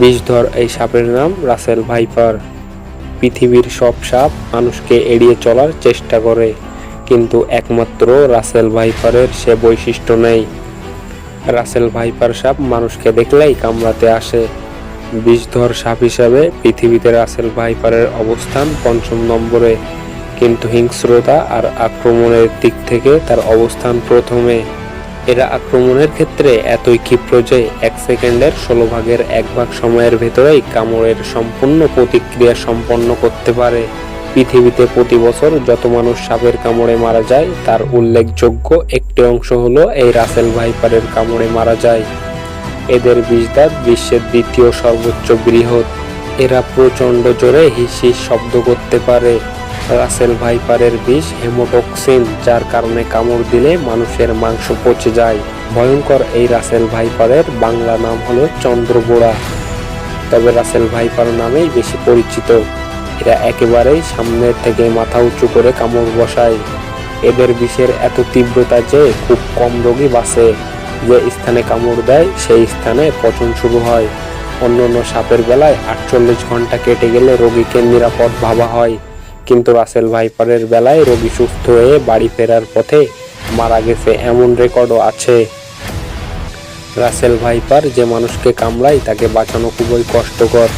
বিষধর এই সাপের নাম রাসেল ভাইপার। পৃথিবীর সব সাপ মানুষকে এড়িয়ে চলার চেষ্টা করে, কিন্তু একমাত্র রাসেল ভাইপারের সে বৈশিষ্ট্য নেই। রাসেল ভাইপার সাপ মানুষকে দেখলেই কামড়াতে আসে। বিষধর সাপ হিসাবে পৃথিবীতে রাসেল ভাইপারের অবস্থান পঞ্চম নম্বরে, কিন্তু হিংস্রতা আর আক্রমণের দিক থেকে তার অবস্থান প্রথমে। এরা আক্রমণের ক্ষেত্রে এতই ক্ষিপ্র যে এক সেকেন্ডের ষোলো ভাগের এক ভাগ সময়ের ভেতরেই কামড়ের সম্পূর্ণ প্রতিক্রিয়া সম্পন্ন করতে পারে। পৃথিবীতে প্রতি বছর যত মানুষ সাপের কামড়ে মারা যায়, তার উল্লেখযোগ্য একটি অংশ হলো এই রাসেল ভাইপারের কামড়ে মারা যায়। এদের বিষদাঁত বিশ্বের দ্বিতীয় সর্বোচ্চ বৃহৎ। এরা প্রচণ্ড জোরে হিস হিস শব্দ করতে পারে। রাসেল ভাইপারের বিষ হেমোটক্সিন, যার কারণে কামড় দিলে মানুষের মাংস পচে যায়। ভয়ঙ্কর এই রাসেল ভাইপারের বাংলা নাম হলো চন্দ্রবোড়া। তবে রাসেল ভাইপার নামেই বেশি পরিচিত। এরা একেবারেই সামনের থেকে মাথা উঁচু করে কামড় বসায়। এদের বিষের এত তীব্রতা যে খুব কম রোগী বাঁচে। যে স্থানে কামড় দেয়, সেই স্থানে পচন শুরু হয়। অন্যান্য সাপের বেলায় আটচল্লিশ ঘণ্টা কেটে গেলে রোগীকে নিরাপদ ভাবা হয়। কিন্তু রাসেল ভাইপারের বেলায় রোগী সুস্থ হয়ে বাড়ি ফেরার পথে মারা গেছে এমন রেকর্ডও আছে। রাসেল ভাইপার যে মানুষকে কামড়ায় তাকে বাঁচানো খুবই কষ্টকর।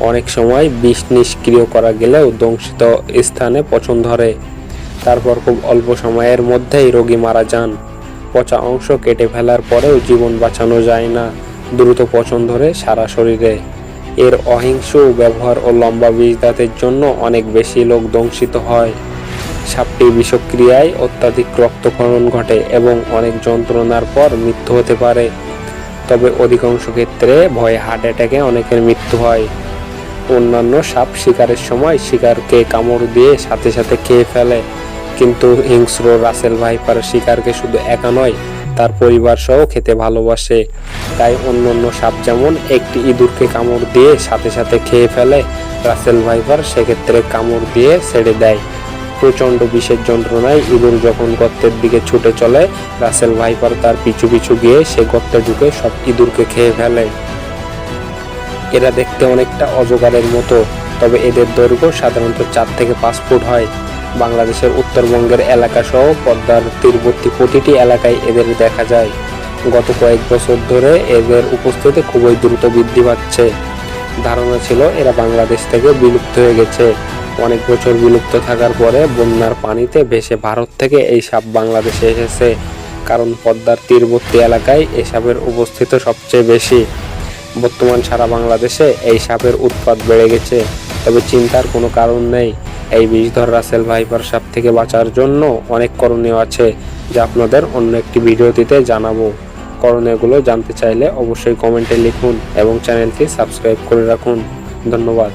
অনেক সময় বিষ নিষ্ক্রিয় করা গেলেও দংশিত স্থানে পচন ধরে। তারপর খুব অল্প সময়ের মধ্যেই রোগী মারা যান। পচা অংশ কেটে ফেলার পরেও জীবন বাঁচানো যায় না। দ্রুত পচন ধরে সারা শরীরে। এর অহিংস ব্যবহার ও লম্বা বিষ দাঁতের জন্য অনেক বেশি লোক দংশিত হয়। সাপটি বিষক্রিয়ায় অত্যাধিক রক্তক্ষরণ ঘটে এবং অনেক যন্ত্রণার পর মৃত্যু হতে পারে। তবে অধিকাংশ ক্ষেত্রে ভয়ে হার্ট অ্যাটাকে অনেকের মৃত্যু হয়। অন্যান্য সাপ শিকারের সময় শিকারকে কামড় দিয়ে সাথে সাথে খেয়ে ফেলে। কিন্তু হিংস্র রাসেল ভাইপার শিকারকে শুধু একা নয়, তার পরিবার সহ খেতে ভালোবাসে। তাই অন্য অন্য সাপ যেমন একটি ইঁদুরকে কামড় দিয়ে সাথে সাথে খেয়ে ফেলে, রাসেল ভাইপার সেক্ষেত্রে কামড় দিয়ে ছেড়ে দেয়। প্রচণ্ড বিষের যন্ত্রণায় ইঁদুর যখন গর্তের দিকে ছুটে চলে, রাসেল ভাইপার তার পিছু পিছু গিয়ে সে গর্তে ঢুকে সব ইঁদুরকে খেয়ে ফেলে। এরা দেখতে অনেকটা অজগারের মতো, তবে এদের দৈর্ঘ্য সাধারণত চার থেকে পাঁচ ফুট হয়। বাংলাদেশের উত্তরবঙ্গের এলাকা সহ পদ্মার তীরবর্তী প্রতিটি এলাকায় এদের দেখা যায়। গত কয়েক বছর ধরে এদের উপস্থিতি খুবই দ্রুত বৃদ্ধি পাচ্ছে। ধারণা ছিল এরা বাংলাদেশ থেকে বিলুপ্ত হয়ে গেছে। অনেক বছর বিলুপ্ত থাকার পরে বন্যার পানিতে ভেসে ভারত থেকে এই সাপ বাংলাদেশে এসেছে। কারণ পদ্মার তীরবর্তী এলাকায় এই সাপের উপস্থিত সবচেয়ে বেশি। বর্তমান সারা বাংলাদেশে এই সাপের উৎপাত বেড়ে গেছে। তবে চিন্তার কোনো কারণ নেই। এই বিষধর রাসেল ভাইপার সাপ থেকে বাঁচার জন্য অনেক করণীয় আছে, যা আপনাদের অন্য একটি ভিডিওটিতে জানাব। করণীয়গুলো জানতে চাইলে অবশ্যই কমেন্টে লিখুন এবং চ্যানেলটি সাবস্ক্রাইব করে রাখুন। ধন্যবাদ।